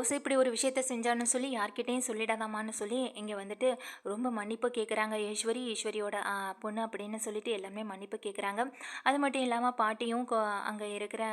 போஸ் இப்படி ஒரு விஷயத்த செஞ்சான்னு சொல்லி யார்கிட்டையும் சொல்லிடாதாமான்னு சொல்லி இங்கே வந்துட்டு ரொம்ப மன்னிப்பு கேட்குறாங்க ஈஸ்வரி ஈஸ்வரியோட பொண்ணு அப்படின்னு சொல்லிட்டு எல்லாமே மன்னிப்பு கேட்குறாங்க அது மட்டும் இல்லாமல் பாட்டியும் அங்கே இருக்கிற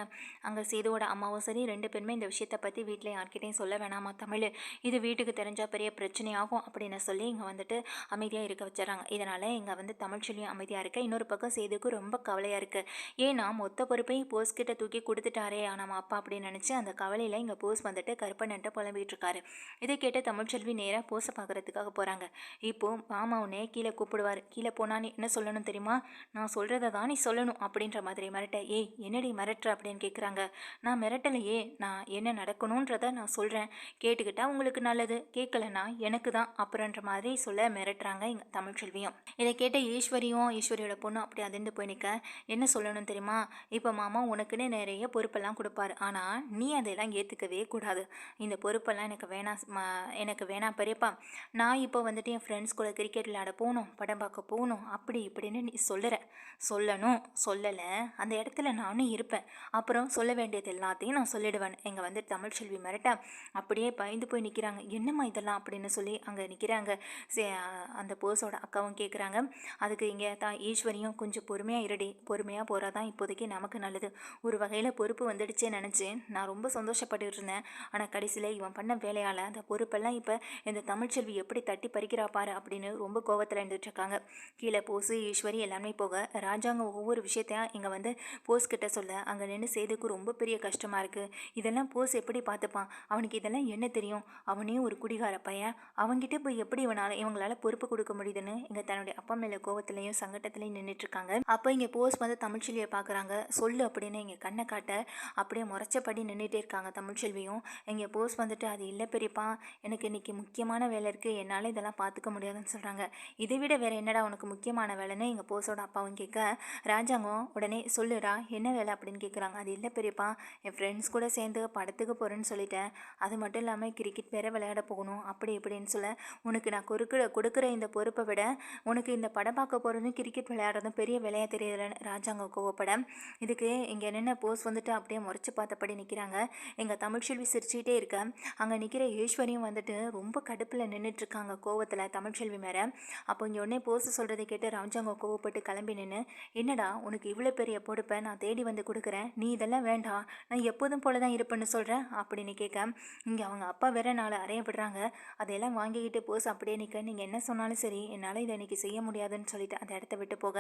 அங்கே சேதுவோட அம்மாவும் சரி ரெண்டு பேருமே இந்த விஷயத்தை பற்றி வீட்டில் யார்கிட்டையும் சொல்ல வேணாமா தமிழ்? இது வீட்டுக்கு தெரிஞ்சால் பெரிய பிரச்சனையாகும் அப்படின்னு சொல்லி இங்கே வந்துட்டு அமைதியாக இருக்க வச்சிடறாங்க. இதனால் இங்கே வந்து தமிழ்ச்செல்வியும் அமைதியாக இருக்க. இன்னொரு பக்கம் சேதுக்கு ரொம்ப கவலையாக இருக்குது ஏன்னா மொத்த பொறுப்பையும் போஸ் கிட்ட தூக்கி கொடுத்துட்டாரே நம்ம அப்பா அப்படின்னு நினச்சி அந்த கவலையில் இங்கே போஸ் வந்துட்டு கருப்பண்ணன்ட்ட புலம்பிகிட்டு இருக்காரு இதை கேட்டு தமிழ்ச்செல்வி நேராக போஸை பார்க்கறதுக்காக போகிறாங்க இப்போ மாமா உன்னே கீழே கூப்பிடுவார். கீழே போனால் நீ என்ன சொல்லணும் தெரியுமா? நான் சொல்கிறத தான் நீ சொல்லணும் அப்படின்ற மாதிரி மிரட்ட ஏய் என்னடி மிரட்டுற? அப்படின்னு கேட்குறாங்க நான் மிரட்டலையே. நான் என்ன நடக்கணுன்றத நான் சொல்கிறேன் கேட்டுக்கிட்டா உங்களுக்கு நல்லது. கேட்கலன்னா எனக்கு தான். அப்புறன்ற மாதிரி சொல்ல மிரட்டுறாங்க எங்கள் தமிழ்ச்செல்வியும். இதை கேட்ட ஈஸ்வரியும் ஈஸ்வரியோட பொண்ணும் அப்படி அதிர்ந்து போய் நிற்க என்ன சொல்லணும் தெரியுமா? இப்போ மாமா உனக்குன்னு நிறைய பொறுப்பெல்லாம் கொடுப்பாரு. ஆனால் நீ அதெல்லாம் ஏற்றுக்கவே கூடாது. இந்த பொறுப்பெல்லாம் எனக்கு வேணாம் எனக்கு வேணாம் பெரியப்பா. நான் இப்போ வந்துட்டு என் ஃப்ரெண்ட்ஸ் கூட கிரிக்கெட் விளையாட போகணும் படம் பார்க்க போகணும் அப்படி இப்படின்னு நீ சொல்லுற. சொல்லணும் சொல்லலை. அந்த இடத்துல நானும் இருப்பேன். அப்புறம் சொல்ல வேண்டியது எல்லாத்தையும் நான் சொல்லிடுவேன். எங்கள் வந்து தமிழ்ச்செல்வி மிரட்ட அப்படியே பயந்து போய் நிற்கிறாங்க என்னம்மா இதெல்லாம் அப்படின்னு சொல்லி அங்கே நிற்கிறாங்க அந்த போஸோட அக்காவும் கேட்குறாங்க அதுக்கு இங்கே தான் ஈஸ்வரியும் கொஞ்சம் பொறுமையாக இருடி. பொறுமையாக போகிறா தான் இப்போதைக்கு நமக்கு நல்லது. ஒரு வகையில் பொறுப்பு வந்துடுச்சே நினச்சி நான் ரொம்ப சந்தோஷப்பட்டு இருந்தேன். ஆனால் வயசில் இவன் பண்ண வேலையால் அந்த பொறுப்பெல்லாம் இப்போ இந்த தமிழ்ச்செல்வி எப்படி தட்டி பறிக்கிறா பாரு அப்படின்னு ரொம்ப கோவத்தில் இருந்துட்டுருக்காங்க கீழே போஸு ஈஸ்வரி எல்லாமே போக ராஜாங்க ஒவ்வொரு விஷயத்தையும் இங்கே வந்து போஸ் கிட்ட சொல்ல அங்கே நின்று செய்துக்கு ரொம்ப பெரிய கஷ்டமாக இருக்குது இதெல்லாம் போஸ் எப்படி பார்த்துப்பான் அவனுக்கு இதெல்லாம் என்ன தெரியும்? அவனே ஒரு குடிகார பையன். அவன்கிட்ட போய் எப்படி இவனால் இவங்களால் பொறுப்பு கொடுக்க முடியுதுன்னு இங்கே தன்னுடைய அப்பா மேலே கோவத்திலையும் சங்கட்டத்திலையும் நின்றுட்டுருக்காங்க அப்போ இங்கே போஸ் வந்து தமிழ்ச்செல்வியை பார்க்குறாங்க சொல்லு அப்படின்னு இங்கே கண்ணை காட்ட அப்படியே முறைச்சப்படி நின்றுட்டே இருக்காங்க தமிழ்ச்செல்வியும் இங்கே போஸ் வந்துட்டு அது இல்லை பெரியப்பா எனக்கு இன்றைக்கி முக்கியமான வேலை இருக்குது என்னால் இதெல்லாம் பார்த்துக்க முடியாதுன்னு சொல்கிறாங்க இதை விட வேறு என்னடா உனக்கு முக்கியமான வேலைன்னு எங்கள் போஸோட அப்பாவும் கேட்க ராஜாங்கம் உடனே சொல்லுடா என்ன வேலை அப்படின்னு கேட்குறாங்க அது இல்லை பெரியப்பா என் ஃப்ரெண்ட்ஸ் கூட சேர்ந்து படத்துக்கு போகிறேன்னு சொல்லிட்டேன். அது மட்டும் இல்லாமல் கிரிக்கெட் வேறு விளையாட போகணும் அப்படி இப்படின்னு சொல்ல உனக்கு நான் கொடுக்குற கொடுக்குற இந்த பொறுப்பை விட உனக்கு இந்த படம் பார்க்க போகிறதும் கிரிக்கெட் விளையாடுறதும் பெரிய வேலையாக தெரியலன்னு ராஜாங்கம் கோவப்பட இதுக்கு இங்கே என்னென்ன போஸ் வந்துட்டு அப்படியே முறைச்சி பார்த்தபடி நிற்கிறாங்க எங்கள் தமிழ்ச்செல்வி சிரிச்சுக்கிட்டே இருக்கு. அங்கே நிற்கிற ஈஸ்வரியும் வந்துட்டு ரொம்ப கடுப்பில் நின்றுட்டுருக்காங்க கோவத்தில் தமிழ்ச்செல்வி மேலே. அப்போ இங்கே உடனே போஸ் சொல்கிறத கேட்டு ராஜாங்கம் கோவப்பட்டு கிளம்பி நின்று என்னடா உனக்கு இவ்வளோ பெரிய பொறுப்பை நான் தேடி வந்து கொடுக்குறேன். நீ இதெல்லாம் வேண்டாம். நான் எப்போதும் போல தான் இருப்பேன்னு சொல்கிறேன் அப்படின்னு கேட்க இங்கே அவங்க அப்பா வேற நாளை அறைய விடுறாங்க. அதையெல்லாம் வாங்கிக்கிட்டு போஸ் அப்படியே நிற்க நீங்கள் என்ன சொன்னாலும் சரி என்னால் இதை இன்றைக்கி செய்ய முடியாதுன்னு சொல்லிட்டு அந்த இடத்த விட்டு போக.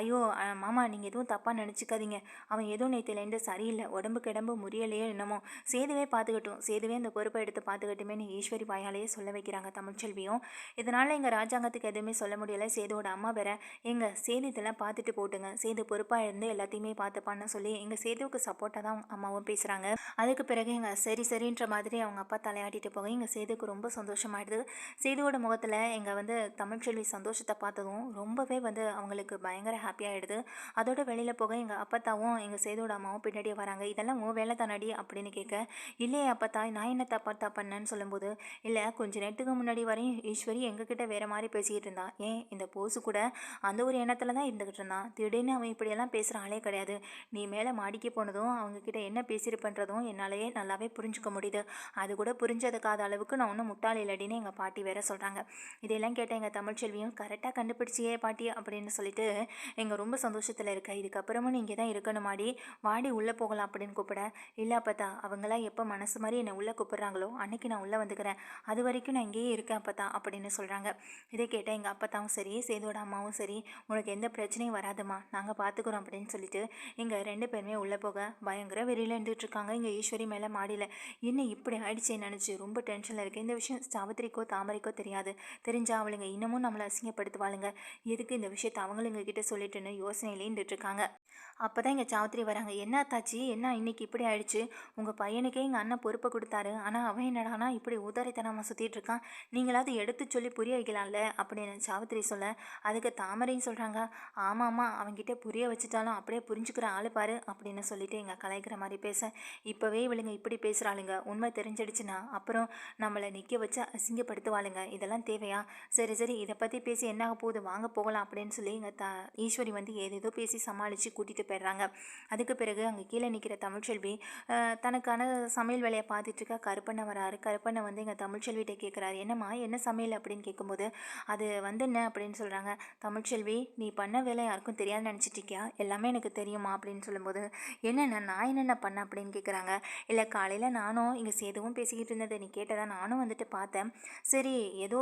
ஐயோ மாமா நீங்கள் எதுவும் தப்பாக நினச்சிக்காதீங்க. அவன் எதுவும் நேற்றுலேருந்து சரியில்லை. உடம்பு கிடம்பு முறியலையோ என்னமோ. சேதுவே பார்த்துக்கட்டும். இதுவே இந்த பொறுப்பை எடுத்து பார்த்துக்கிட்டுமே நீ ஈஸ்வரி வாயாலேயே சொல்ல வைக்கிறாங்க தமிழ்ச்செல்வியும் இதனால் எங்கள் ராஜாங்கத்துக்கு எதுவுமே சொல்ல முடியலை. சேதுவோட அம்மா வேற எங்கள் சேது இதெல்லாம் பார்த்துட்டு போட்டுங்க. சேது பொறுப்பாக இருந்து எல்லாத்தையுமே பார்த்துப்பான்னு சொல்லி எங்கள் சேதுவுக்கு சப்போர்ட்டாக தான் அவங்க அம்மாவும் பேசுகிறாங்க அதுக்கு பிறகு எங்கள் சரி சரின்ற மாதிரி அவங்க அப்பா தலையாட்டிட்டு போக எங்கள் சேதுக்கு ரொம்ப சந்தோஷமாயிடுது. சேதுவோட முகத்தில் எங்கள் வந்து தமிழ்ச்செல்வி சந்தோஷத்தை பார்த்ததும் ரொம்பவே வந்து அவங்களுக்கு பயங்கர ஹாப்பியாகிடுது அதோட வெளியில் போக எங்கள் அப்பத்தாவும் எங்கள் சேதுவோட அம்மாவும் பின்னாடியே வராங்க. இதெல்லாம் உன் வேலை தானடி அப்படின்னு கேட்க இல்லையே அப்பத்தா நான் என்ன தப்பா தப்பண்ணேன்னு சொல்லும்போது இல்லை கொஞ்ச நேரத்துக்கு முன்னாடி வரையும் ஈஸ்வரி எங்ககிட்ட வேறு மாதிரி பேசிக்கிட்டு இருந்தான் ஏன் இந்த போஸு கூட அந்த ஒரு எண்ணத்தில் தான் இருந்துக்கிட்டு இருந்தான் திடீர்னு அவன் இப்படியெல்லாம் பேசுகிற ஆளே கிடையாது. நீ மேலே மாடிக்கு போனதும் அவங்கக்கிட்ட என்ன பேசியிருப்பன்றதும் என்னாலேயே நல்லாவே புரிஞ்சுக்க முடியுது. அது கூட புரிஞ்சதுக்காத அளவுக்கு நான் ஒன்றும் முட்டாள் இல்லடின்னு எங்கள் பாட்டி வேற சொல்கிறாங்க இதெல்லாம் கேட்ட எங்கள் தமிழ்ச்செல்வியும் கரெக்டாக கண்டுபிடிச்சியே பாட்டி அப்படின்னு சொல்லிட்டு எங்கள் ரொம்ப சந்தோஷத்தில் இருக்க. இதுக்கப்புறமும் நீங்கள் இங்கே தான் இருக்கணுமாடி. வாடி உள்ளே போகலாம் அப்படின்னு கூப்பிட. இல்லை அப்பத்தா. அவங்களாம் எப்போ மனசு மாதிரி என்னை உள்ளே கூப்பிட்றாங்களோ? அன்னைக்கு நான் உள்ளே வந்துக்கிறேன். அது வரைக்கும் நான் இங்கேயே இருக்கேன் அப்பத்தா அப்படின்னு சொல்கிறாங்க இதை கேட்டால் எங்கள் அப்பத்தாவும் சரி சேதோட அம்மாவும் சரி உனக்கு எந்த பிரச்சனையும் வராதுமா நாங்கள் பார்த்துக்குறோம் அப்படின்னு சொல்லிட்டு இங்கே ரெண்டு பேருமே உள்ளே போக பயங்கர வெறியில் இருந்துகிட்ருக்காங்க. இங்கே ஈஸ்வரி மேலே மாடியில். என்ன இப்படி ஆயிடுச்சு நினச்சி ரொம்ப டென்ஷனில் இருக்குது இந்த விஷயம் சாவித்திரிக்கோ தாமரைக்கோ தெரியாது. தெரிஞ்சால் அவளுங்க இன்னமும் நம்மளை அசிங்கப்படுத்துவாளுங்க. எதுக்கு இந்த விஷயத்தை அவங்களுங்க கிட்ட சொல்லிட்டுன்னு யோசனையிலே இருந்துட்டு இருக்காங்க அப்போ தான் இங்கே சாவித்திரி வராங்க. என்ன தாச்சி என்ன இன்னைக்கு இப்படி ஆயிடுச்சு? உங்கள் பையனுக்கே எங்கள் அண்ணன் பொறுப்பை கொடுத்தாரு. ஆனால் அவன் என்னடானா இப்படி உதாரித்தனமாக சுற்றிட்டு இருக்கான். நீங்களாவது எடுத்து சொல்லி புரிய வைக்கலாம்ல? அப்படின்னு சாவித்திரி சொல்ல. அதுக்கு தாமரையும் சொல்கிறாங்க ஆமாம்மா அவன்கிட்ட புரிய வச்சுட்டாலும் அப்படியே புரிஞ்சுக்கிற ஆளு பாரு அப்படின்னு சொல்லிட்டு எங்கள் கலாய்க்கிற மாதிரி பேச. இப்போவே இவளுங்க இப்படி பேசுகிறாளுங்க உண்மை தெரிஞ்சிடுச்சுன்னா அப்புறம் நம்மளை நிற்க வச்சு அசிங்கப்படுத்துவாளுங்க. இதெல்லாம் தேவையா? சரி சரி. இதை பற்றி பேசி என்ன ஆக போகுது? வாங்க போகலாம் அப்படின்னு சொல்லி எங்கள் த ஈஸ்வரி வந்து ஏதேதோ பேசி சமாளித்து கூட்டிகிட்டு போயிடுறாங்க. அதுக்கு பிறகு அங்கே கீழே நிற்கிற தமிழ்ச்செல்வி தனக்கான சமையல் வேலையை பார்த்துட்டு இருக்க. கருப்பண்ணை வராரு. கருப்பண்ணை வந்து எங்கள் தமிழ்ச்செல்விகிட்ட கேட்குறாரு என்னம்மா என்ன சமையல் அப்படின்னு கேட்கும்போது அது வந்து என்ன அப்படின்னு சொல்கிறாங்க தமிழ்ச்செல்வி நீ பண்ண வேலை யாருக்கும் தெரியாதுன்னு நினச்சிட்டு இருக்கியா? எல்லாமே எனக்கு தெரியுமா? அப்படின்னு சொல்லும்போது என்னென்ன நான் என்னென்ன பண்ணேன் அப்படின்னு கேட்குறாங்க இல்லை காலையில் நானும் இங்கே சேதுவும் பேசிக்கிட்டு இருந்ததை. நீ கேட்டதான் நானும் வந்துட்டு பார்த்தேன். சரி ஏதோ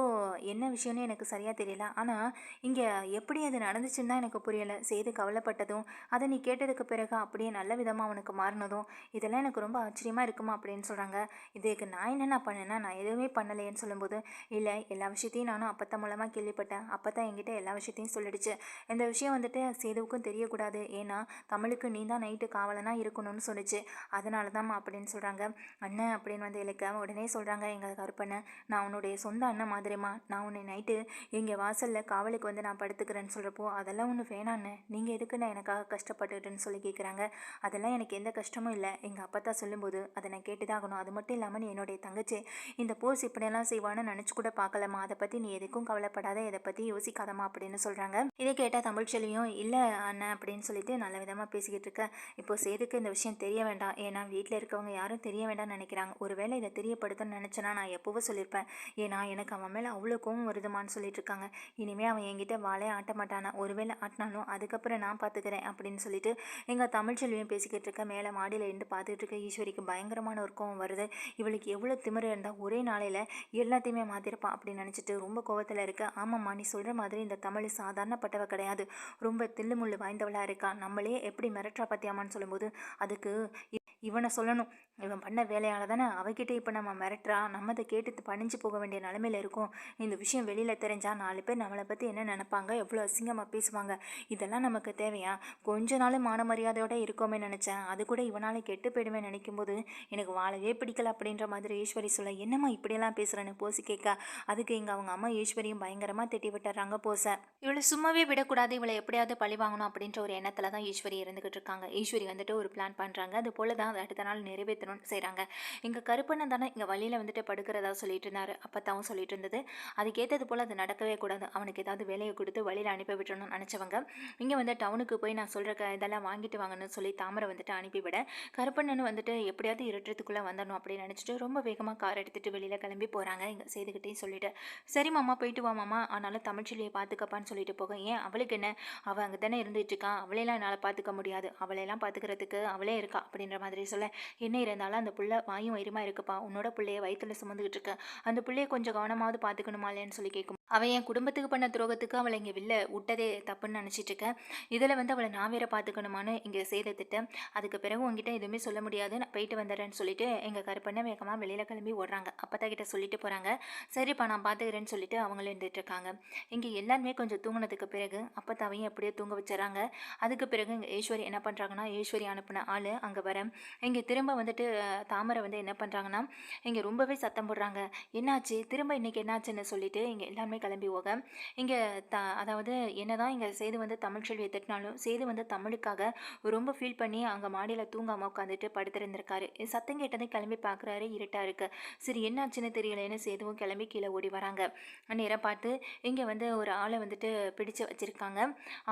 என்ன விஷயம்னு எனக்கு சரியாக தெரியல. ஆனால் இங்கே எப்படி அது நடந்துச்சுன்னு தான் எனக்கு புரியலை. சேது கவலைப்பட்டதும் அதை நீ கேட்டதுக்கு பிறகு அப்படியே நல்ல விதமாக அவனுக்கு மாறினதும் இதெல்லாம் எனக்கு ரொம்ப ஆச்சரியமாக இருக்குமா? அப்படின்னு சொல்கிறாங்க இதுக்கு நான் என்னென்ன பண்ணேன்னா நான் எதுவுமே பண்ணலையேன்னு சொல்லும்போது இல்லை எல்லா விஷயத்தையும் நானும் அப்பத்த மூலமாக கேள்விப்பட்டேன். அப்போ தான் என்கிட்ட எல்லா விஷயத்தையும் சொல்லிடுச்சு. இந்த விஷயம் வந்துட்டு சேதுவுக்கும் தெரியக்கூடாது. ஏன்னா தமிழுக்கு நீ தான் நைட்டு காவலனாக இருக்கணும்னு சொல்லிச்சு. அதனால தான் அப்படின்னு சொல்கிறாங்க அண்ணன் அப்படின்னு வந்து இலக்க உடனே சொல்கிறாங்க எங்கள் கருப்பண்ணை நான் உன்னுடைய சொந்த அண்ணன் மாதிரிமா நான் உன்னை நைட்டு இங்கே வாசலில் காவலுக்கு வந்து நான் படுத்துக்கிறேன்னு சொல்கிறப்போ அதெல்லாம் ஒன்று வேணாண்ணே நீங்கள் எதுக்கு நான் எனக்காக கஷ்டப்பட்டுட்டுன்னு சொல்லி கேட்குறாங்க அதெல்லாம் எனக்கு எந்த கஷ்டமும் இல்லை. எங்கள் அப்பா தான் சொல்லும்போது அதை நான் கேட்டு தான் ஆகணும். அது மட்டும் இல்லாமல் நீ என்னுடைய தங்கச்சி இந்த போர்ஸ் இப்படியெல்லாம் செய்வான்னு நினச்சி கூட பார்க்கலாமா அதை பற்றி நீ எதுக்கும் கவலைப்படாத. இதை பற்றி யோசிக்காதமா அப்படின்னு சொல்கிறாங்க இதை கேட்டால் தமிழ்ச்செல்வியும் இல்லை அண்ணன் அப்படின்னு சொல்லிட்டு நல்ல விதமாக பேசிக்கிட்டு இருக்க. இப்போ சேதுக்கு இந்த விஷயம் தெரிய வேண்டாம். ஏன்னா வீட்டில் இருக்கவங்க யாரும் தெரிய வேண்டாம்னு நினைக்கிறாங்க. ஒருவேளை இதை தெரியப்படுத்தணும்னு நினச்சேன்னா நான் எப்போவோ சொல்லியிருப்பேன். ஏன்னா எனக்கு அவன் மேலே அவ்வளோ கோவம் வருதுமான்னு சொல்லிட்டு இருக்காங்க. இனிமேல் அவன் என்கிட்ட வாழே ஆட்ட மாட்டானா? ஒருவேளை ஆட்டினாலும் அதுக்கப்புறம் நான் பார்த்துக்கிறேன் அப்படின்னு அப்படின்னு சொல்லிட்டு எங்கள் தமிழ்ச்செல்வியும் பேசிக்கிட்டு இருக்க மேலே மாடியில் இருந்து பார்த்துட்டு இருக்க ஈஸ்வரிக்கு பயங்கரமான ஒரு கோவம் வருது. இவளுக்கு எவ்வளோ திமிர இருந்தால் ஒரே நாளையில் எல்லாத்தையுமே மாற்றிருப்பான் அப்படின்னு நினச்சிட்டு ரொம்ப கோவத்தில் இருக்க. ஆமாம்மா நீ சொல்கிற மாதிரி இந்த தமிழ் சாதாரணப்பட்டவ கிடையாது. ரொம்ப தில்லுமுள்ளு வாய்ந்தவளாக இருக்கா. நம்மளே எப்படி மிரட்டுறா பத்தியாமான்னு சொல்லும்போது அதுக்கு இவனை சொல்லணும். இவன் பண்ண வேலையால் தானே அவகிட்ட இப்போ நம்ம மிரட்டுறா? நம்ம அதை கேட்டு பணிஞ்சு போக வேண்டிய நிலமையில இருக்கும். இந்த விஷயம் வெளியில் தெரிஞ்சால் நாலு பேர் நம்மளை பற்றி என்ன நினப்பாங்க? எவ்வளோ அசிங்கமாக பேசுவாங்க? இதெல்லாம் நமக்கு தேவையா? கொஞ்ச நாள் மான மரியாதையோட இருக்கோமே நினச்சேன். அது கூட இவனால் கெட்டு போயிடுமே நினைக்கும் போது எனக்கு வாழவே பிடிக்கல அப்படின்ற மாதிரி ஈஸ்வரி சொல்ல என்னம்மா இப்படியெல்லாம் பேசுகிறேன்னு போசி கேட்க. அதுக்கு இங்கே அவங்க அம்மா ஈஸ்வரியும் பயங்கரமாக திட்டி விட்டுறாங்க போச. இவளை சும்மாவே விடக்கூடாது. இவளை எப்படியாவது பழி வாங்கணும் அப்படின்ற ஒரு எண்ணத்தில் தான் ஈஸ்வரி இருந்துகிட்டு இருக்காங்க. ஈஸ்வரி வந்துட்டு ஒரு பிளான் பண்ணுறாங்க அது போல தான் அடுத்த நாள் நிறைவேற்றணும்னு செய்கிறாங்க இங்கே கருப்பண்ணன் தானே இங்கே வழியில் வந்துட்டு படுக்கிறதா சொல்லிட்டு இருந்தாரு அப்பத்தாவும் சொல்லிட்டு இருந்தது அதுக்கேற்றது போல் அது நடக்கவே கூடாது. அவனுக்கு ஏதாவது வேலையை கொடுத்து வழியில் அனுப்பி விட்டணும்னு நினச்சவங்க இங்கே வந்து டவுனுக்கு போய் நான் சொல்கிற க இதெல்லாம் வாங்கிட்டு வாங்கன்னு சொல்லி தாமரை வந்துட்டு அனுப்பிவிட கருப்பண்ணன் வந்துட்டு எப்படியாவது இருட்டுறதுக்குள்ளே வந்துடணும் அப்படின்னு நினச்சிட்டு ரொம்ப வேகமாக கார் எடுத்துகிட்டு வெளியில் கிளம்பி போகிறாங்க இங்கே செய்துக்கிட்டே சொல்லிட்டு சரி மாமா போயிட்டு வா மாமா. ஆனாலும் தமிழ்ச்செல்வியை பார்த்துக்கப்பான்னு சொல்லிட்டு போக. ஏன் அவளுக்கு என்ன? அவள் அங்கே தானே இருந்துட்டு இருக்கா. அவளையெல்லாம் என்னால் பார்த்துக்க முடியாது. அவளையெல்லாம் பார்த்துக்கிறதுக்கு அவளே இருக்கா அப்படின்ற மாதிரி சொல்ல என்ன இருந்தாலும் அந்த புள்ள வாயும் வயிறுமா இருக்குப்பா. உன்னோட பிள்ளைய வயிற்றுல சுமந்துக்கிட்டு இருக்கேன் அந்த பிள்ளைய கொஞ்சம் கவனமாவது பார்த்துக்கணுமா இல்லைன்னு சொல்லி கேட்கும் அவன் என் குடும்பத்துக்கு பண்ண துரோகத்துக்கு அவளை இங்கே வில்ல விட்டதே தப்புன்னு நினச்சிட்டு இருக்கேன் இதில் வந்து அவளை நான் வேற பார்த்துக்கணுமான்னு இங்கே செய்த திட்டம். அதுக்கு பிறகு உங்ககிட்ட எதுவுமே சொல்ல முடியாது. நான் போயிட்டு வந்துடுறேன்னு சொல்லிட்டு எங்கள் கருப்பண்ணை வேகமாக வெளியில் கிளம்பி ஓடுறாங்க. அப்பத்தா கிட்ட சொல்லிட்டு போகிறாங்க சரிப்பா நான் பார்த்துக்கிறேன்னு சொல்லிட்டு அவங்களும் இருந்துட்டு இருக்காங்க. இங்கே எல்லாருமே கொஞ்சம் தூங்கினதுக்கு பிறகு அப்பத்தாவையும் எப்படியோ தூங்க வச்சுறாங்க அதுக்கு பிறகு இங்கே ஈஸ்வரி என்ன பண்ணுறாங்கன்னா ஈஸ்வரி அனுப்பின ஆள் அங்கே வர. இங்கே திரும்ப வந்துட்டு தாமரை வந்து என்ன பண்ணுறாங்கன்னா இங்கே ரொம்பவே சத்தம் போடுறாங்க. என்னாச்சு? திரும்ப இன்னைக்கு என்னாச்சுன்னு சொல்லிட்டு இங்கே எல்லாருமே கிளம்பி போக. இங்கே த அதாவது என்ன தான் இங்கே சேது வந்து தமிழ் செல்வியை திட்டினாலும் சேது வந்து தமிழுக்காக ரொம்ப ஃபீல் பண்ணி அங்கே மாடியில் தூங்காமல் உட்காந்துட்டு படுத்திருந்திருக்காரு. சத்தம் கேட்டதை கிளம்பி பார்க்குறாரு இருட்டாக இருக்கு. சரி என்னாச்சுன்னு தெரியலன்னு சேதுவும் கிளம்பி கீழே ஓடி வராங்க. நேரம் பார்த்து இங்கே வந்து ஒரு ஆளை வந்துட்டு பிடிச்சு வச்சுருக்காங்க.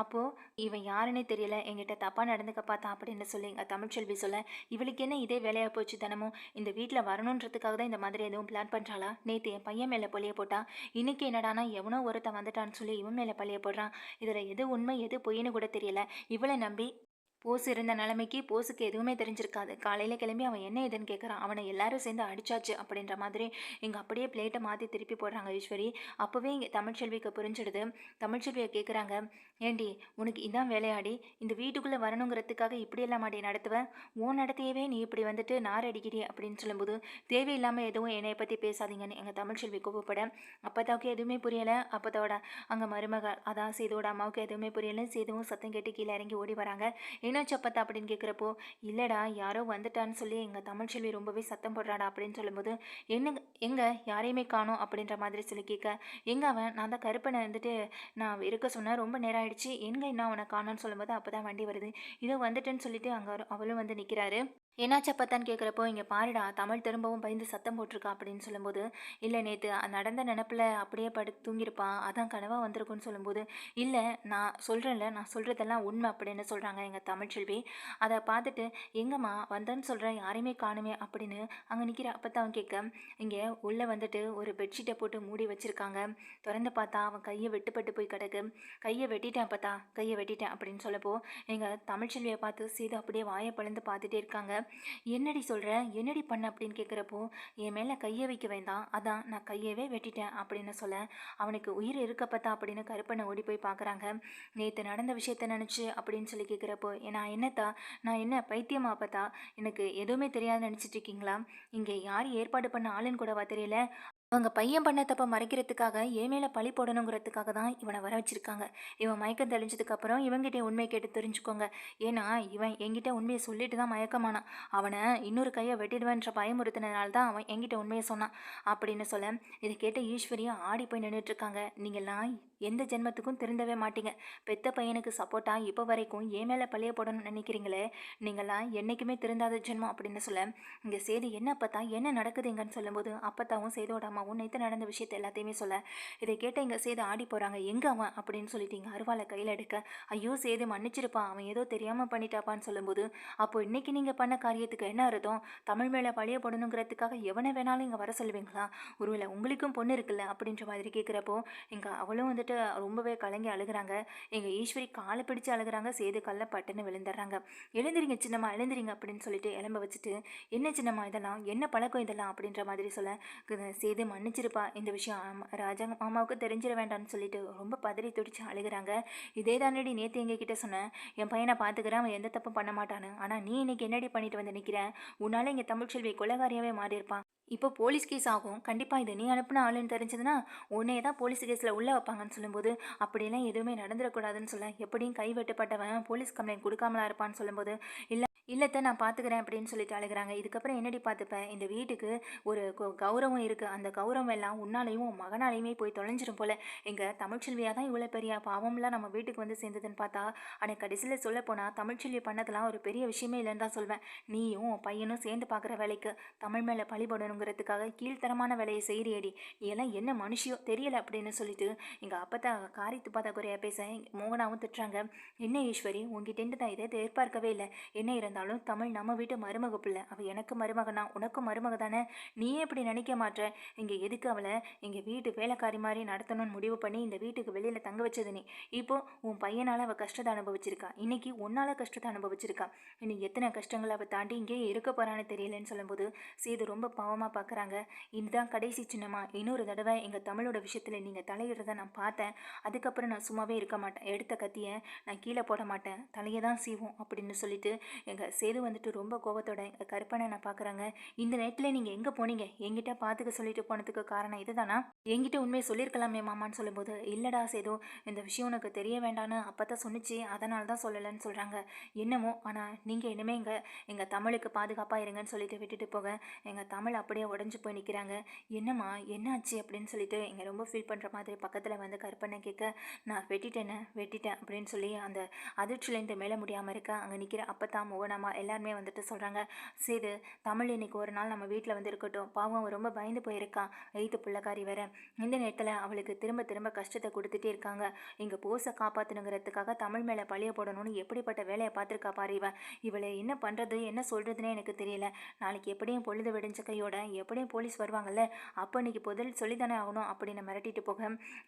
அப்போது இவன் யாருன்னே தெரியல. எங்கிட்ட தப்பாக நடந்துக்க பார்த்தா அப்படின்னு சொல்லி எங்கள் தமிழ்ச்செல்வி சொல்ல இவளுக்கு என்ன இதே வேலையாக போச்சு தினமும்? இந்த வீட்டில் வரணுன்றதுக்காக தான் இந்த மாதிரி எதுவும் பிளான் பண்ணுறாளா நேற்று என் பையன் மேலே பொழிய போட்டா இன்னைக்கு ஆனால் எவனோ ஒருத்தன் வந்துட்டான்னு சொல்லி இவன் மேலே பழைய போடுறான். இதில் எது உண்மை எது பொய்னு கூட தெரியல. இவளை நம்பி போஸ் இருந்த நிலைமைக்கு போஸுக்கு எதுவுமே தெரிஞ்சிருக்காது. காலையில் கிளம்பி அவன் என்ன ஏதுன்னு கேட்குறான் அவனை எல்லாரும் சேர்ந்து அடிச்சாச்சு அப்படின்ற மாதிரி இங்கே அப்படியே பிளேட்டை மாற்றி திருப்பி போடுறாங்க ஈஸ்வரி அப்போவே இங்கே தமிழ்ச்செல்விக்கு புரிஞ்சிடுது. தமிழ்ச்செல்வியை கேட்குறாங்க ஏண்டி உனக்கு இதான் வேலையாடி? இந்த வீட்டுக்குள்ளே வரணுங்கிறதுக்காக இப்படியெல்லாம் மாடி நடத்துவேன் உன் நடத்தையவே நீ இப்படி வந்துட்டு நார் அடிக்கிறி அப்படின்னு சொல்லும்போது தேவையில்லாமல் எதுவும் என்னை பற்றி பேசாதீங்கன்னு எங்கள் தமிழ்ச்செல்வி கோபப்பட அப்பதாவுக்கு எதுவுமே புரியலை. அப்பதோட அங்கே மருமகள் அதான் சேதுவோட அம்மாவுக்கு எதுவுமே புரியலை. சேதுவும் சத்தம் கேட்டு கீழே இறங்கி ஓடி வராங்க. என்னாச்சு அப்பத்தா அப்படின்னு கேட்குறப்போ இல்லைடா யாரோ வந்துட்டான்னு சொல்லி எங்கள் தமிழ்ச்செல்வி ரொம்பவே சத்தம் போடுறாடா அப்படின்னு சொல்லும்போது என்னங்க எங்கே யாரையுமே காணோம் அப்படின்ற மாதிரி சொல்லி கேட்க எங்கே அவன்? நான் தான் கருப்பனை வந்துட்டு நான் இருக்க சொன்னேன் ரொம்ப நேரம் ஆயிடுச்சு. எங்கே என்ன அவனை காணோன்னு சொல்லும்போது அப்போ தான் வண்டி வருது. இதோ வந்துட்டேன்னு சொல்லிட்டு அங்கே அவளும் வந்து நிற்கிறாரு என்னாச்சு அப்பத்தான்னு கேட்குறப்போ இங்கே பாருடா தமிழ் திரும்பவும் பயந்து சத்தம் போட்டிருக்கா அப்படின்னு சொல்லும்போது இல்லை நேற்று நடந்த நினப்பில் அப்படியே படுத்து தூங்கியிருப்பான் அதான் கனவாக வந்திருக்குன்னு சொல்லும்போது இல்லை நான் சொல்கிறேன்ல நான் சொல்கிறதெல்லாம் உண்மை அப்படின்னு சொல்கிறாங்க எங்கள் தமிழ்ச்செல்வி அதை பார்த்துட்டு எங்கம்மா வந்தேன்னு சொல்கிறேன் யாரையுமே காணுமே அப்படின்னு அங்கே நிற்கிற அப்பத்தான் கேட்க இங்கே உள்ளே வந்துட்டு ஒரு பெட்ஷீட்டை போட்டு மூடி வச்சுருக்காங்க. திறந்து பார்த்தா அவன் கையை வெட்டுப்பட்டு போய் கிடக்கு. கையை வெட்டிட்டேன் அப்பத்தா கையை வெட்டிட்டேன் அப்படின்னு சொல்லப்போ எங்கள் தமிழ்ச்செல்வியை பார்த்து சீதா அப்படியே வாயை பழந்து பார்த்துட்டே இருக்காங்க. என்னடி சொல்கிற என்னடி பண்ண? அப்படின்னு கேட்குறப்போ என் மேலே கையை வைக்க வேண்டாம். அதான் நான் கையவே வெட்டிட்டேன் அப்படின்னு சொல்ல அவனுக்கு உயிர் இருக்கப்பத்தா அப்படின்னு கருப்பனை ஓடி போய் பார்க்குறாங்க நேற்று நடந்த விஷயத்த நினச்சி அப்படின்னு சொல்லி கேட்குறப்போ நான் என்னத்தா? நான் என்ன பைத்தியமா பார்த்தா எனக்கு எதுவுமே தெரியாது நினச்சிட்டு இருக்கீங்களா? இங்கே யார் ஏற்பாடு பண்ண ஆளுன்னு கூடவா தெரியல? அவங்க பையன் பண்ண தப்ப மறைக்கிறதுக்காக ஏ மேலே பழி போடணுங்கிறதுக்காக தான் இவனை வர வச்சிருக்காங்க. இவன் மயக்கம் தெளிஞ்சதுக்கப்புறம் இவங்கிட்டே உண்மை கேட்டு தெரிஞ்சுக்கோங்க. ஏன்னா இவன் என்கிட்ட உண்மையை சொல்லிட்டு தான் மயக்கமானான். அவனை இன்னொரு கையை வெட்டிடுவேன்ற பயமுறுத்தினால தான் அவன் என்கிட்ட உண்மையை சொன்னான். அப்படின்னு சொல்ல இதை கேட்ட ஈஸ்வரியா ஆடி போய் நின்றுட்டுருக்காங்க நீங்கள்லாம் எந்த ஜென்மத்துக்கும் திருந்தவே மாட்டீங்க. பெத்த பையனுக்கு சப்போர்ட்டாக இப்போ வரைக்கும் ஏன் மேலே பழைய போடணும்னு நினைக்கிறீங்களே? நீங்களாம் என்றைக்குமே திருந்தாத ஜென்மம் அப்படின்னு சொல்ல இங்கே சேது என்ன அப்பத்தா என்ன நடக்குதுங்கன்னு சொல்லும்போது அப்பத்தாவும் சேதோட அம்மாவும் நேற்று நடந்த விஷயத்தை எல்லாத்தையுமே சொல்ல. இதை கேட்ட இங்கே சேது ஆடி போகிறாங்க எங்கே அவன்? அப்படின்னு சொல்லிட்டீங்க. அருவாளை கையில் எடுக்க. ஐயோ சேது மன்னிச்சிருப்பான். அவன் ஏதோ தெரியாமல் பண்ணிட்டாப்பான்னு சொல்லும்போது அப்போ இன்னைக்கு நீங்கள் பண்ண காரியத்துக்கு என்ன அர்த்தம்? தமிழ் மேலே பழியப்படணுங்கிறதுக்காக எவனை வேணாலும் இங்கே வர சொல்லுவீங்களா? ஒருவேளை உங்களுக்கும் பொண்ணு இருக்குல்ல? அப்படின்ற மாதிரி கேட்குறப்போ இங்கே அவளும் வந்துட்டு ரொம்பவே கலங்கி அழுகுறாங்க. எங்கள் ஈஸ்வரி காலை பிடிச்சு அழுகுறாங்க. சேது கல்ல பட்டுன்னு விழுந்துடுறாங்க. எழுந்திரிங்க சின்னம்மா எழுந்திரிங்க அப்படின்னு சொல்லிட்டு எலும்ப வச்சுட்டு என்ன சின்னம்மா இதெல்லாம்? என்ன பழக்கம் இதெல்லாம்? அப்படின்ற மாதிரி சொல்ல. சேது மன்னிச்சிருப்பா. இந்த விஷயம் ஆமா- ராஜா மாமாவுக்கு தெரிஞ்சிட வேண்டாம்னு சொல்லிட்டு ரொம்ப பதறி துடிச்சு அழுகிறாங்க. இதே தானடி நேற்று எங்ககிட்ட சொன்னேன் என் பையனை பார்த்துக்கிறேன் அவன் எந்த தப்பும் பண்ண மாட்டான்னு. ஆனால் நீ இன்னைக்கு என்னடி பண்ணிட்டு வந்து நிற்கிறேன் உன்னால இங்கே தமிழ்ச்செல்வி கொலகாரியாவே மாறியிருப்பான். இப்போ போலீஸ் கேஸ் ஆகும். கண்டிப்பாக இது நீ அனுப்புன ஆளுன்னு தெரிஞ்சதுன்னா உன்னே தான் போலீஸ் கேஸில் உள்ளே வைப்பாங்கன்னு சொல்லும்போது அப்படியெல்லாம் எதுவுமே நடந்துடக்கூடாதுன்னு சொல்ல எப்படியும் கைவெட்டுப்பட்டவன் போலீஸ் கம்ப்ளைண்ட் கொடுக்காமலா இருப்பான்னு சொல்லும்போது இல்லை இல்லத்தை நான் பார்த்துக்கிறேன் அப்படின்னு சொல்லிட்டு அழுகிறாங்க. இதுக்கப்புறம் என்னடி பார்த்துப்பேன் இந்த வீட்டுக்கு ஒரு கௌரவம் இருக்குது அந்த கௌரவம் எல்லாம் உன்னாலையும் உன் மகனாலையுமே போய் தொலைஞ்சிரும் போல். எங்கள் தமிழ்ச்செல்வியாக தான் இவ்வளோ பெரிய பாவம்லாம் நம்ம வீட்டுக்கு வந்து சேர்ந்ததுன்னு பார்த்தா ஆனால் கடைசியில் சொல்ல போனால் தமிழ்ச்செல்வி பண்ணதெல்லாம் ஒரு பெரிய விஷயமே இல்லைன்னு தான் சொல்வேன். நீயும் உன் பையனும் சேர்ந்து பார்க்குற வேலைக்கு தமிழ் மேலே பழிபடணுங்கிறதுக்காக கீழ்த்தரமான வேலையை செய்கிறியடி நீ எல்லாம் என்ன மனுஷியோ தெரியல அப்படின்னு சொல்லிட்டு எங்கள் அப்பத்தா காரி துப்பாத்தா குறையாக பேச மோகனாவும் திட்டுறாங்க. என்ன ஈஸ்வரி உங்ககிட்டேருந்து நான் இதை எதிர்பார்க்கவே இல்லை. என்ன இருந்தாலும் தமிழ் நம்ம வீட்டு மருமக பிள்ளை. அவள் எனக்கு மருமகனா? உனக்கும் மருமக தானே? நீயே இப்படி நினைக்க மாட்ற. இங்கே எதுக்கு அவளை? எங்கள் வீட்டு வேலைக்காரி மாதிரி நடத்தணும்னு முடிவு பண்ணி இந்த வீட்டுக்கு வெளியில் தங்க வச்சது நீ. இப்போ உன் பையனால் அவள் கஷ்டத்தை அனுபவிச்சிருக்கா. இன்னைக்கு உன்னால் கஷ்டத்தை அனுபவிச்சிருக்கா. இன்னும் எத்தனை கஷ்டங்களை அவள் தாண்டி இங்கேயே இருக்க போகிறான்னு தெரியலன்னு சொல்லும்போது சீது ரொம்ப பாவமாக பார்க்குறாங்க இதுதான் கடைசி சின்னமா இன்னொரு தடவை எங்கள் தமிழோட விஷயத்தில் நீங்கள் தலையிடுறத நான் பார்த்தேன். அதுக்கப்புறம் நான் சும்மாவே இருக்க மாட்டேன். எடுத்த கத்தியை நான் கீழே போட மாட்டேன். தலையை தான் சீவும் அப்படின்னு சொல்லிட்டு எங்கள் சேது வந்துட்டு ரொம்ப கோபத்தோட எங்கள் கருப்பனை நான் பார்க்குறாங்க இந்த நேரத்தில் நீங்கள் எங்கே போனீங்க? எங்கிட்ட பார்த்துக்க சொல்லிட்டு போனதுக்கு காரணம் இதுதானா? எங்கிட்ட உண்மையை சொல்லியிருக்கலாமே மாமான்னு சொல்லும்போது இல்லைடா சேது இந்த விஷயம் உனக்கு தெரிய வேண்டான்னு அப்போ தான் சொன்னிச்சு அதனால தான் சொல்லலைன்னு சொல்கிறாங்க என்னமோ ஆனால் நீங்கள் இனிமே இங்கே எங்கள் தமிழுக்கு பாதுகாப்பாக இருங்கன்னு சொல்லிட்டு விட்டுட்டு போக எங்கள் தமிழ் அப்படியே உடஞ்சி போய் நிற்கிறாங்க என்னம்மா என்னாச்சு அப்படின்னு சொல்லிட்டு எங்கள் ரொம்ப ஃபீல் பண்ணுற மாதிரி பக்கத்தில் வந்து கற்பனை கேட்க நான் வெட்டிட்டேன்னு வெட்டிட்டேன் அப்படின்னு சொல்லி அந்த அதிர்ச்சியிலேருந்து மேலே முடியாமல் இருக்க அங்கே நிற்கிற அப்போ தான் அப்பத்தா மோகனம்மா எல்லாருமே வந்துட்டு சொல்கிறாங்க சேது தமிழ் இன்னைக்கு ஒரு நாள் நம்ம வீட்டில் வந்து இருக்கட்டும். பாவம் ரொம்ப பயந்து போயிருக்கான். எய்த்து பிள்ளைக்காரி வேற. இந்த நேரத்தில் அவளுக்கு திரும்ப திரும்ப கஷ்டத்தை கொடுத்துட்டே இருக்காங்க. இங்கே போஸை காப்பாற்றணுங்கிறதுக்காக தமிழ் மேலே பழிய போடணும்னு எப்படிப்பட்ட வேலையை பார்த்துருக்கா பாரு இவன் இவளை என்ன பண்ணுறது என்ன சொல்கிறதுனே எனக்கு தெரியல. நாளைக்கு எப்படியும் பொழுது விடிஞ்ச கையோட எப்படியும் போலீஸ் வருவாங்கல்ல. அப்போ இன்னைக்கு பதில் சொல்லித்தானே ஆகணும் அப்படின்னு மிரட்டிட்டு போக.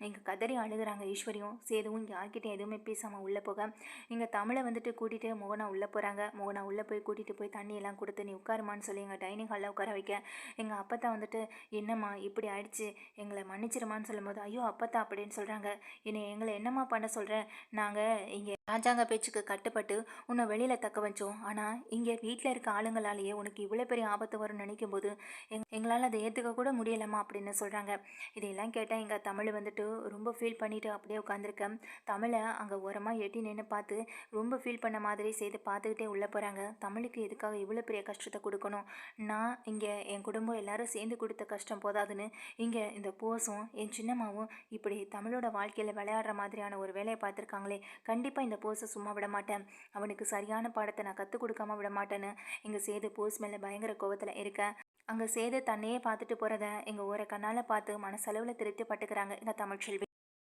இங்கே கதறி அழுகுறாங்க ஈஸ்வரியும். சேதுவும் யார்கிட்டையும் எதுவுமே பேசாமல் உள்ளே போக. இங்கே தமிழை வந்துட்டு கூட்டிகிட்டு மோகனா உள்ளே போகிறாங்க மோகனா நான் உள்ளே போய் கூட்டிகிட்டு போய் தண்ணியெல்லாம் கொடுத்து நீ உட்காருமான்னு சொல்லி எங்கள் டைனிங் ஹாலில் உட்கார வைக்க. எங்கள் அப்பத்தா வந்துட்டு என்னம்மா இப்படி ஆயிடுச்சு. எங்களை மன்னிச்சிருமான்னு சொல்லும்போது ஐயோ அப்பத்தா அப்படின்னு சொல்கிறாங்க என்னை எங்களை என்னம்மா பண்ண சொல்கிறேன் நாங்கள் இங்கே ராஜாங்க பேச்சுக்கு கட்டுப்பட்டு உன்னை வெளியில் தக்க வச்சோம். ஆனால் இங்கே வீட்டில் இருக்க ஆளுங்களாலேயே உனக்கு இவ்வளோ பெரிய ஆபத்து வரும்னு நினைக்கும் போது எங் எங்களால் அதை ஏற்றுக்க கூட முடியலம்மா அப்படின்னு சொல்கிறாங்க இதையெல்லாம் கேட்டால் எங்கள் தமிழ் வந்துட்டு ரொம்ப ஃபீல் பண்ணிவிட்டு அப்படியே உட்காந்துருக்கேன் தமிழை அங்கே ஓரமாக எட்டி நின்று பார்த்து ரொம்ப ஃபீல் பண்ண மாதிரி செய்து பார்த்துக்கிட்டே உள்ளே போகிறாங்க தமிழுக்கு எதுக்காக இவ்வளோ பெரிய கஷ்டத்தை கொடுக்கணும்? நான் இங்கே என் குடும்பம் எல்லாரும் சேர்ந்து கொடுத்த கஷ்டம் போதாதுன்னு இங்கே இந்த போஸும் என் சின்னம்மாவும் இப்படி தமிழோட வாழ்க்கையில் விளையாடுற மாதிரியான ஒரு வேலையை பார்த்துருக்காங்களே. கண்டிப்பாக இந்த அந்த போஸை சும்மா விட மாட்டேன். அவனுக்கு சரியான பாடத்தை நான் கற்றுக் கொடுக்காம விட மாட்டேன்னு எங்கள் சேது போஸ் மேலே பயங்கர கோபத்தில் இருக்க. அங்கே சேது தன்னையே பார்த்துட்டு போகிறத எங்கள் ஓர கண்ணால் பார்த்து மனசளவில் திருப்தி பட்டுக்கிறாங்க எங்கள் தமிழ்ச்செல்வி.